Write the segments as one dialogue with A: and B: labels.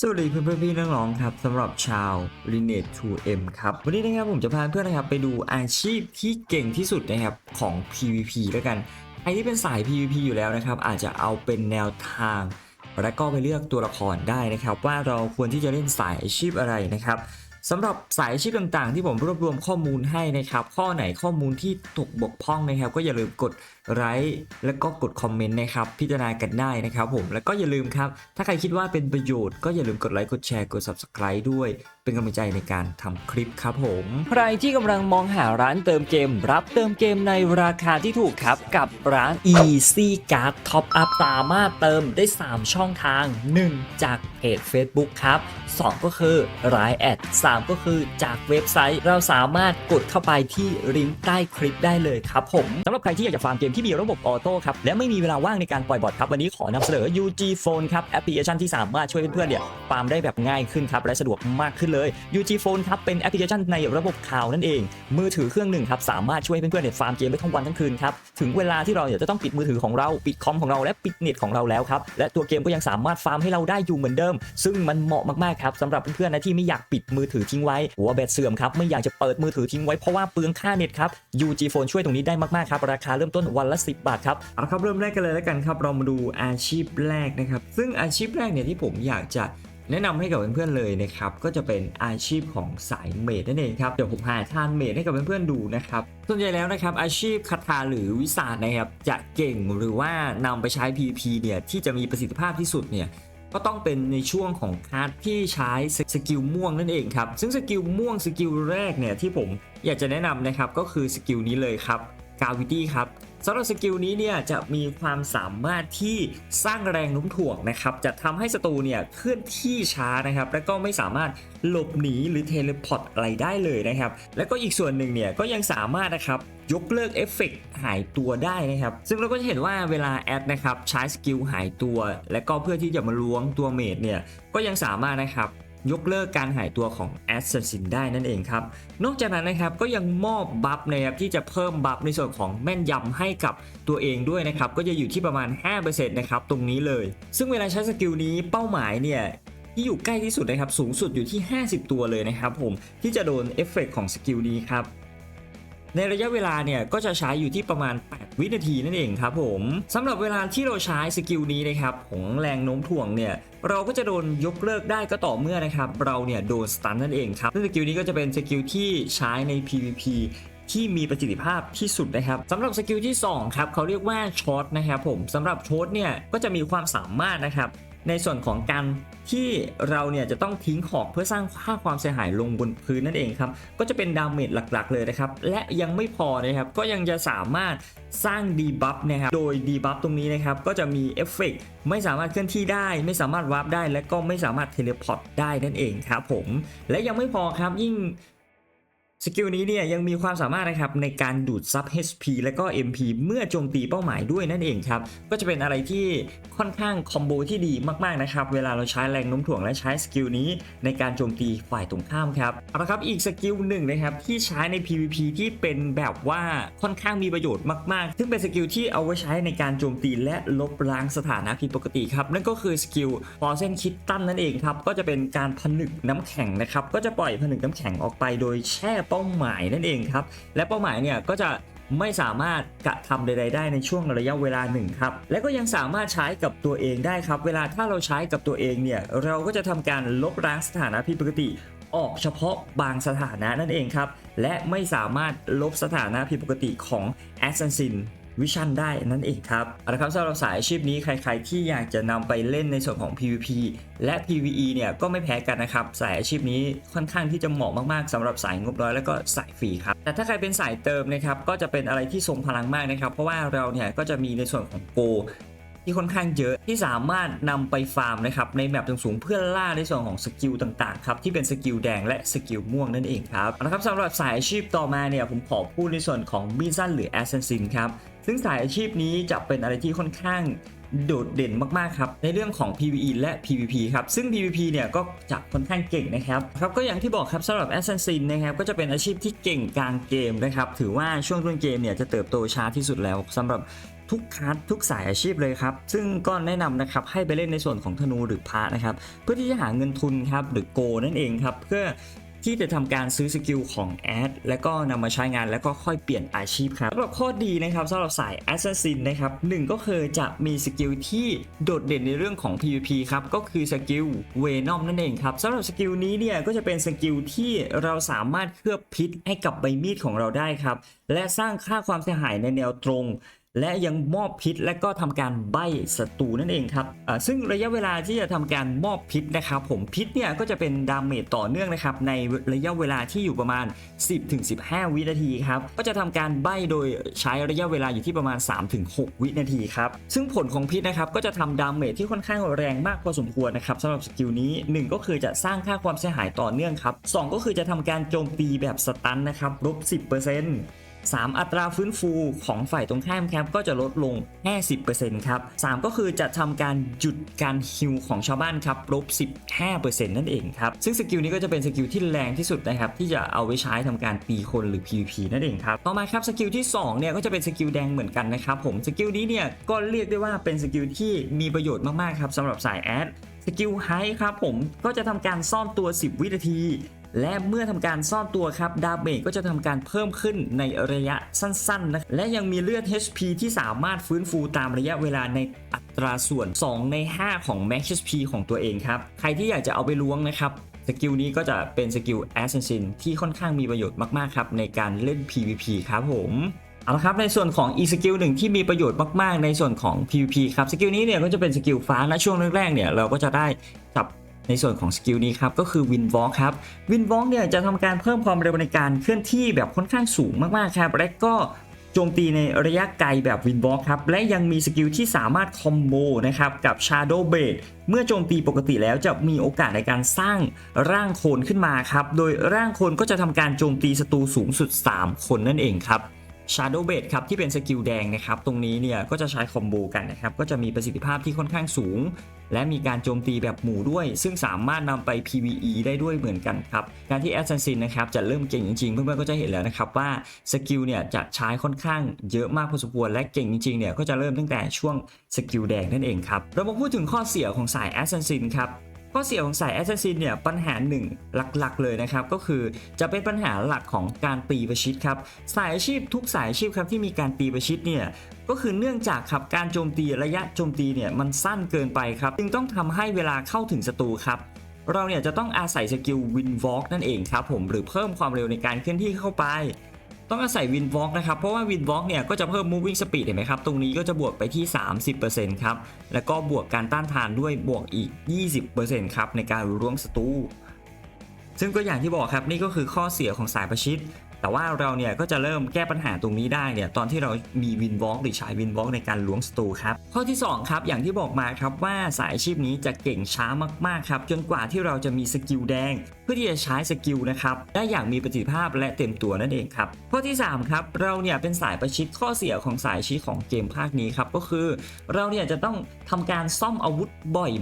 A: สวัสดีเพื่อนๆพี่น้องๆครับสำหรับชาว Lineage 2M ครับวันนี้นะครับผมจะพาเพื่อนนะครับไปดูอาชีพที่เก่งที่สุดนะครับของ PVP แล้วกันใครที่เป็นสาย PVP อยู่แล้วนะครับ อาจจะเอาเป็นแนวทาง และก็ไปเลือกตัวละครได้นะครับ ว่าเราควรที่จะเล่นสายอาชีพอะไรนะครับ สำหรับสายอาชีพต่างๆ ที่ผมรวบรวมข้อมูลให้นะครับ ข้อไหนข้อมูลที่ตกบกพร่องนะครับ ก็อย่าลืมกดไลค์แล้วก็กดคอมเมนต์นะครับ พิจารณากันได้นะครับผมแล้วก็อย่าลืมครับ ถ้าใครคิดว่าเป็นประโยชน์ก็อย่าลืมกดไลค์กดแชร์กด subscribe ด้วย เป็นกำลังใจในการทำคลิปครับผม ใครที่กำลังมองหาร้านเติมเกม รับเติมเกมในราคาที่ถูกครับ กับร้าน Easy Card Top Up สามารถเติมได้ 3 ช่องทาง 1 จากเพจ Facebook ครับ 2 ก็คือรายแอด3ก็คือจากเว็บไซต์เราสามารถกดเข้าไปที่ลิงก์ใต้คลิปได้เลยครับผมสำหรับใครที่อยากจะฟาร์มเกมที่มีระบบออโต้ครับและไม่มีเวลาว่างในการปล่อยบอทครับวันนี้ขอนำเสนอ UG Phone ครับแอปพลิเคชันที่สามารถช่วยเพื่อนๆเนี่ยฟาร์มได้แบบง่ายขึ้นครับและสะดวกมากขึ้นเลย UG Phone ครับเป็นแอปพลิเคชันในระบบข่าวนั่นเอง มือถือเครื่องหนึ่งครับสามารถช่วยเพื่อนๆเนี่ยฟาร์มเกมได้ทั้งวันทั้งคืนครับถึงเวลาที่เราเนี่ยจะต้องปิดมือถือของเราปิดคอมของเราและปิดเน็ตของเราแล้วครับและตัวเกมก็ยังสามารถฟาร์มให้เราได้อยู่เหมือนเดิม ซึ่งมันเหมาะมากๆครับสำหรับเพื่อนๆนะที่ไม่อยากปิดมือถือทิ้งไว้ หัวแบตเสื่อมครับ ไม่อยากจะเปิดมือถือทิ้งไว้เพราะว่าเปลืองค่าเน็ตครับ UG Phone ช่วยตรงนี้ได้มาก ๆ ครับ ราคาเริ่มต้นวันละ 10 บาทครับ เอาละครับ เริ่มแรกกันเลยแล้วกันครับ เรามาดูอาชีพแรกนะครับ ซึ่งอาชีพแรกเนี่ยที่ผมอยากจะแนะนำให้กับเพื่อนๆเลยนะครับ ก็จะเป็นอาชีพของสายเมดนั่นเองครับ เดี๋ยวผมหาทานเมดให้กับเพื่อนๆดูนะครับส่วนใหญ่แล้วนะครับอาชีพคาถาหรือวิสาสนะครับจะเก่งหรือว่านำไปใช้ PP เนี่ยที่จะมีประสิทธิภาพที่สุดเนี่ย ก็ต้องเป็นในช่วงของการ์ดที่ใช้สกิลม่วงนั่นเองครับ ซึ่งสกิลม่วงสกิลแรกเนี่ยที่ผมอยากจะแนะนำนะครับก็คือสกิลนี้เลยครับกาวิตี้ครับ สำหรับสกิลนี้เนี่ยจะมีความสามารถที่สร้างแรงโน้มถ่วงนะครับจะทำให้ศัตรูเนี่ยเคลื่อนที่ช้านะครับ และก็ไม่สามารถหลบหนีหรือเทเลพอร์ตอะไรได้เลยนะครับ แล้วก็อีกส่วนหนึ่งเนี่ยก็ยังสามารถนะครับยกเลิกเอฟเฟกต์หายตัวได้นะครับ ซึ่งเราก็จะเห็นว่าเวลาแอดนะครับใช้สกิลหายตัว และก็เพื่อที่จะมาล้วงตัวเมดเนี่ยก็ยังสามารถนะครับ ยกเลิกการหายตัวของแอสซัสซินได้นั่นเองครับ นอกจากนั้นนะครับก็ยังมอบบัฟนะครับที่จะเพิ่มบัฟในส่วนของแม่นยำให้กับตัวเองด้วยนะครับ ก็จะอยู่ที่ประมาณ 5%นะครับตรงนี้เลย ซึ่งเวลาใช้สกิลนี้เป้าหมายเนี่ยที่อยู่ใกล้ที่สุดนะครับสูงสุดอยู่ที่ 50 ตัวเลยนะครับผมที่จะโดนเอฟเฟกต์ของสกิลนี้ครับ ในระยะเวลาเนี่ยก็จะใช้อยู่ที่ประมาณ 8 วินาทีนั่นเองครับผมสำหรับเวลาที่เราใช้สกิลนี้นะครับของแรงโน้มถ่วงเนี่ยเราก็จะโดนยกเลิกได้ก็ต่อเมื่อนะครับเราเนี่ยโดนสตันนั่นเองครับซึ่งสกิลนี้ก็จะเป็นสกิลที่ใช้ใน PVP ที่มีประสิทธิภาพที่สุดนะครับสำหรับสกิลที่ 2 ครับเขาเรียกว่าช็อตนะครับผมสำหรับช็อตเนี่ยก็จะมีความสามารถนะครับ ในส่วนของการที่เราเนี่ยจะต้องทิ้งของเพื่อสร้างค่าความเสียหายลงบนพื้นนั่นเองครับ ก็จะเป็นดาเมจหลักๆ เลยนะครับ และยังไม่พอนะครับ ก็ยังจะสามารถสร้างดีบัฟนะครับ โดยดีบัฟตรงนี้นะครับ ก็จะมีเอฟเฟกต์ไม่สามารถเคลื่อนที่ได้ ไม่สามารถวาร์ปได้ และก็ไม่สามารถเทเลพอร์ตได้นั่นเองครับผม และยังไม่พอครับยิ่ง สกิลนี้เนี่ยยังมีความสามารถนะครับในการดูดซับ HP และก็ MP เมื่อโจมตีเป้าหมายด้วยนั่นเองครับ ก็จะเป็นอะไรที่ค่อนข้างคอมโบที่ดีมากๆนะครับ เวลาเราใช้แรงโน้มถ่วงและใช้สกิลนี้ในการโจมตีฝ่ายตรงข้ามครับเอาละครับอีกสกิลหนึ่งนะครับที่ใช้ใน PVP ที่เป็นแบบว่าค่อนข้างมีประโยชน์มากๆ ซึ่งเป็นสกิลที่เอาไว้ใช้ในการโจมตีและลบล้างสถานะผิดปกติครับนั่นก็คือสกิล Frozen Kitten นั่นเองครับก็จะเป็นการผนึกน้ำแข็งนะครับก็จะปล่อยผนึกน้ำแข็งออกไปโดยแช่เป้าหมายนั่นเองครับ และเป้าหมายเนี่ยก็จะไม่สามารถกระทำใดๆได้ในช่วงระยะเวลาหนึ่งครับ และก็ยังสามารถใช้กับตัวเองได้ครับ เวลาถ้าเราใช้กับตัวเองเนี่ยเราก็จะทำการลบล้างสถานะผิดปกติ ออกเฉพาะบางสถานะนั่นเองครับ และไม่สามารถลบสถานะผิดปกติของแอสซนซิน วิชั่นได้นั่นเองครับเอาละครับสำหรับสายอาชีพนี้ใคร ๆ ที่อยากจะนำไปเล่นในส่วนของ PVP และ PVE เนี่ยก็ไม่แพ้กันนะครับสายอาชีพนี้ค่อนข้างที่จะเหมาะมากๆสำหรับสายงบน้อยแล้วก็สายฟรีครับแต่ถ้าใครเป็นสายเติมนะครับก็จะเป็นอะไรที่ทรงพลังมากนะครับเพราะว่าเราเนี่ยก็จะมีในส่วนของโก ที่ค่อนข้างเยอะที่สามารถนำไปฟาร์มนะครับในแมปสูงๆเพื่อล่าในส่วนของสกิลต่างๆครับที่เป็นสกิลแดงและสกิลม่วงนั่นเองครับเอาละครับสำหรับสายอาชีพต่อมาเนี่ยผมขอพูดในส่วนของบิซันหรือแอสเซนซินครับซึ่งสายอาชีพนี้จะเป็นอะไรที่ค่อนข้างโดดเด่นมากๆครับในเรื่องของ PVE และ PVP ครับซึ่ง PVP เนี่ยก็จะค่อนข้างเก่งนะครับครับก็อย่างที่บอกครับสำหรับ Assassin นะครับก็จะเป็นอาชีพที่เก่งกลางเกมนะครับถือว่าช่วงต้นเกมเนี่ยจะเติบโตช้าที่สุดแล้วสำหรับ ทุกคลาสทุกสายอาชีพเลยครับ ซึ่งก็แนะนำนะครับให้ไปเล่นในส่วนของธนูหรือพระนะครับ เพื่อที่จะหาเงินทุนครับหรือโกนั่นเองครับเพื่อที่จะทำการซื้อสกิลของแอดแล้วก็นำมาใช้งานแล้วก็ค่อยเปลี่ยนอาชีพครับสำหรับข้อดีนะครับสำหรับสาย Assassin นะครับหนึ่งก็คือจะมีสกิลที่โดดเด่นในเรื่องของ PVP ครับก็คือสกิล Venom นั่นเองครับสำหรับสกิลนี้เนี่ยก็จะเป็นสกิลที่เราสามารถเคลือบพิษให้กับใบมีดของเราได้ครับและสร้างค่าความเสียหายในแนวตรง และยังมอบพิษและก็ทำการใบ้ศัตรูนั่นเองครับซึ่งระยะเวลาที่จะทำการมอบพิษนะครับผมพิษเนี่ยก็จะเป็นดาเมจต่อเนื่องนะครับในระยะเวลาที่อยู่ประมาณ 10-15 วินาทีครับก็จะทำการใบ้โดยใช้ระยะเวลาอยู่ที่ประมาณ 3-6 วินาทีครับซึ่งผลของพิษนะครับก็จะทำดาเมจที่ค่อนข้างแรงมากพอสมควรนะครับสำหรับสกิลนี้ 1 ก็คือจะสร้างค่าความเสียหายต่อเนื่องครับสองก็คือจะทำการโจมตีแบบสตันนะครับลบ10% 3 อัตราฟื้นฟูของฝ่ายตรงข้ามครับก็จะลดลงแค่10%ครับ 3 ก็คือจะทำการหยุดการฮิวของชาวบ้านครับลบ 15%นั่นเองครับ ซึ่งสกิลนี้ก็จะเป็นสกิลที่แรงที่สุดนะครับที่จะเอาไว้ใช้ทำการตีคนหรือ PVP นั่นเองครับ ต่อมาครับสกิลที่2เนี่ยก็จะเป็นสกิลแดงเหมือนกันนะครับผมสกิลนี้เนี่ยก็เรียกได้ว่าเป็นสกิลที่มีประโยชน์มากๆครับสำหรับสายแอดสกิลไฮครับผมก็จะทำการซ่อนตัว 10 วินาที และเมื่อทำการซ่อนตัวครับดาเมจก็จะทำการเพิ่มขึ้นในระยะสั้นๆนะและยังมีเลือด HP ที่สามารถฟื้นฟูตามระยะเวลาในอัตราส่วน 2 ใน 5 ของ Max HP ของตัวเองครับ ใครที่อยากจะเอาไปล้วงนะครับสกิลนี้ก็จะเป็นสกิล Assassin ที่ค่อนข้างมีประโยชน์มากๆครับในการเล่น PVP ครับผมเอาละครับในส่วนของอีสกิลหนึ่งที่มีประโยชน์มาก ๆ ในส่วนของ PVP ครับสกิลนี้เนี่ยก็จะเป็นสกิลฟ้านะช่วงแรกๆเนี่ยเราก็จะได้จับ ในส่วนของสกิลนี้ครับก็คือวินวอลครับวินวอลเนี่ยจะทำการเพิ่มความเร็วในการเคลื่อนที่แบบค่อนข้างสูงมากๆครับและก็โจมตีในระยะไกลแบบวินวอล์ครับ และยังมีสกิลที่สามารถคอมโบนะครับกับ Shadow b a d เมื่อโจมตีปกติแล้วจะมีโอกาสในการสร้างร่างโคนขึ้นมาครับ โดยร่างโคนก็จะทำการโจมตีศัตรูสูงสุด 3 คนนั่นเองครับ Shadow b a d ครับที่เป็นสกิลแดงนะครับตรงนี้เนี่ยก็จะใช้คอมโบกันนะครับก็จะมีประสิทธิภาพที่ค่อนข้างสูง และมีการโจมตีแบบหมู่ด้วย ซึ่งสามารถนำไป PVE ได้ด้วยเหมือนกันครับการที่ Assassin นะครับจะเริ่มเก่งจริงๆ เพื่อนๆก็จะเห็นแล้วนะครับว่าสกิลเนี่ยจะใช้ค่อนข้างเยอะมากพอสมควรและเก่งจริงๆเนี่ยก็จะเริ่มตั้งแต่ช่วงสกิลแดงนั่นเองครับเรามาพูดถึงข้อเสียของสาย Assassin ครับ ข้อเสียของสาย Assassin เนี่ยปัญหาหนึ่งหลักๆเลยนะครับก็คือจะเป็นปัญหาหลักของการตีประชิดครับสายอาชีพทุกสายอาชีพครับที่มีการตีประชิดเนี่ยก็คือเนื่องจากครับการโจมตีระยะโจมตีเนี่ยมันสั้นเกินไปครับจึงต้องทำให้เวลาเข้าถึงศัตรูครับเราเนี่ยจะต้องอาศัยสกิลวินวอล์กนั่นเองครับผมหรือเพิ่มความเร็วในการเคลื่อนที่เข้าไป ต้องอาศัยวินวอล์กนะครับ เพราะว่าวินวอล์กเนี่ยก็จะเพิ่ม moving speed เห็นไหมครับ ตรงนี้ก็จะบวกไปที่ 30%ครับ แล้วก็บวกการต้านทานด้วยบวกอีก 20%ครับในการร่วงศัตรูซึ่งก็อย่างที่บอกครับนี่ก็คือข้อเสียของสายประชิด แต่ว่าเราเนี่ยก็จะเริ่มแก้ปัญหาตรงนี้ได้เนี่ยตอนที่เรามีวินวอล์กหรือใช้วินวอล์กในการล้วงศัตรูครับข้อที่สองครับอย่างที่บอกมาครับว่าสายอาชีพนี้จะเก่งช้ามากๆครับจนกว่าที่เราจะมีสกิลแดงเพื่อที่จะใช้สกิลนะครับได้อย่างมีประสิทธิภาพและเต็มตัวนั่นเองครับข้อที่สามครับเราเนี่ยเป็นสายประชิดข้อเสียของสายชีพของเกมภาคนี้ครับก็คือเราเนี่ยจะต้องทำการซ่อมอาวุธบ่อย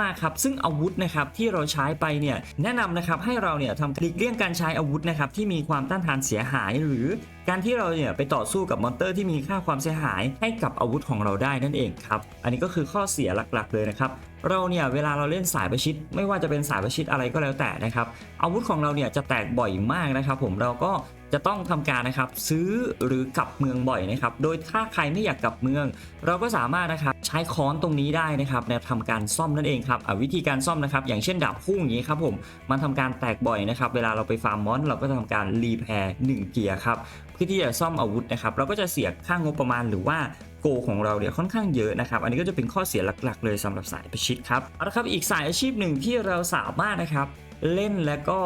A: มากๆครับซึ่งอาวุธนะครับที่เราใช้ไปเนี่ยแนะนำนะครับให้เราเนี่ยทำหลีกเลี่ยงการใช้อาวุธนะครับที่มีความต้านทานเสียหายหรือ การที่เราเนี่ยไปต่อสู้กับมอนเตอร์ที่มีค่าความเสียหายให้กับอาวุธของเราได้นั่นเองครับ อันนี้ก็คือข้อเสียหลักๆเลยนะครับเราเนี่ยเวลาเราเล่นสายประชิด ไม่ว่าจะเป็นสายประชิดอะไรก็แล้วแต่นะครับอาวุธของเราเนี่ยจะแตกบ่อยมากนะครับ ผมเราก็ จะต้องทำการนะครับซื้อหรือกลับเมืองบ่อยนะครับ โดยถ้าใครไม่อยากกลับเมือง เราก็สามารถนะครับใช้ค้อนตรงนี้ได้นะครับในทำการซ่อมนั่นเองครับวิธีการซ่อมนะครับ อย่างเช่นดาบพุ่งอย่างนี้ครับผมมันทำการแตกบ่อยนะครับ เวลาเราไปฟาร์มมอน เราก็จะทำการรีแพร์1เกียร์ครับเพื่อที่จะซ่อมอาวุธนะครับ เราก็จะเสียค่างบประมาณหรือว่าโกของเราเนี่ยค่อนข้างเยอะนะครับ อันนี้ก็จะเป็นข้อเสียหลักๆ เลยสำหรับสายประชิดครับเอาละครับอีกสายอาชีพหนึ่งที่เราสามารถนะครับเล่นและก็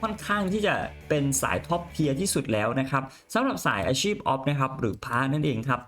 A: ค่อนข้างที่จะเป็นสายท็อปเทียร์ที่สุดแล้วนะครับสำหรับสายอาชีพออฟนะครับหรือพานั่นเองครับ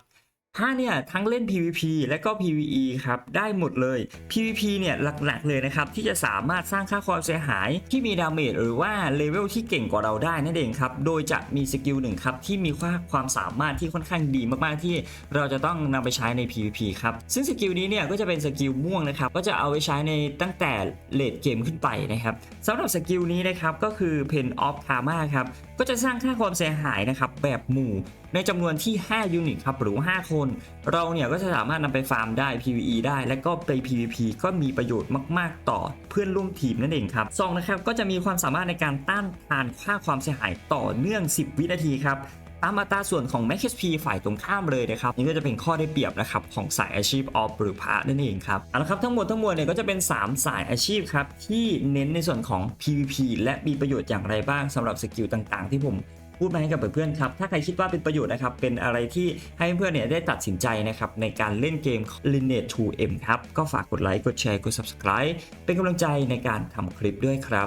A: ถ้าเนี่ยทั้งเล่น PVP และก็ PVE ครับได้หมดเลย PVP เนี่ยหลักๆเลยนะครับที่จะสามารถสร้างค่าความเสียหายที่มีดาเมจหรือว่าเลเวลที่เก่งกว่าเราได้นั่นเองครับโดยจะมีสกิลหนึ่งครับที่มีค่าความสามารถที่ค่อนข้างดีมากๆที่เราจะต้องนำไปใช้ใน PVP ครับซึ่งสกิลนี้เนี่ยก็จะเป็นสกิลม่วงนะครับก็จะเอาไปใช้ในตั้งแต่เลดเกมขึ้นไปนะครับสำหรับสกิลนี้นะครับก็คือ Pen of Karma ครับก็จะสร้างค่าความเสียหายนะครับแบบหมู่ ในจำนวนที่ 5 ยูนิตครับหรือ 5 คน เราเนี่ยก็จะสามารถนำไปฟาร์มได้ PVE ได้ และก็ไป PVP ก็มีประโยชน์มาก ๆ ต่อเพื่อนร่วมทีมนั่นเองครับสองนะครับก็จะมีความสามารถในการต้านทานค่าความเสียหายต่อเนื่อง 10 วินาทีครับตามอัตราส่วนของ Max HP ฝ่ายตรงข้ามเลยนะครับนี่ก็จะเป็นข้อได้เปรียบนะครับของสายอาชีพออฟหรือพระนั่นเองครับเอาละครับทั้งหมดทั้งมวลเนี่ยก็จะเป็น 3 สายอาชีพครับที่เน้นในส่วนของ PVP และมีประโยชน์อย่างไรบ้างสำหรับสกิลต่างๆ ที่ผม พูดมาให้กับเพื่อนๆครับ ถ้าใครคิดว่าเป็นประโยชน์นะครับ เป็นอะไรที่ให้เพื่อนๆเนี่ยได้ตัดสินใจนะครับในการเล่นเกม Lineage 2M ครับ ก็ฝากกดไลค์ กดแชร์ กด Subscribe เป็นกำลังใจในการทำคลิปด้วยครับ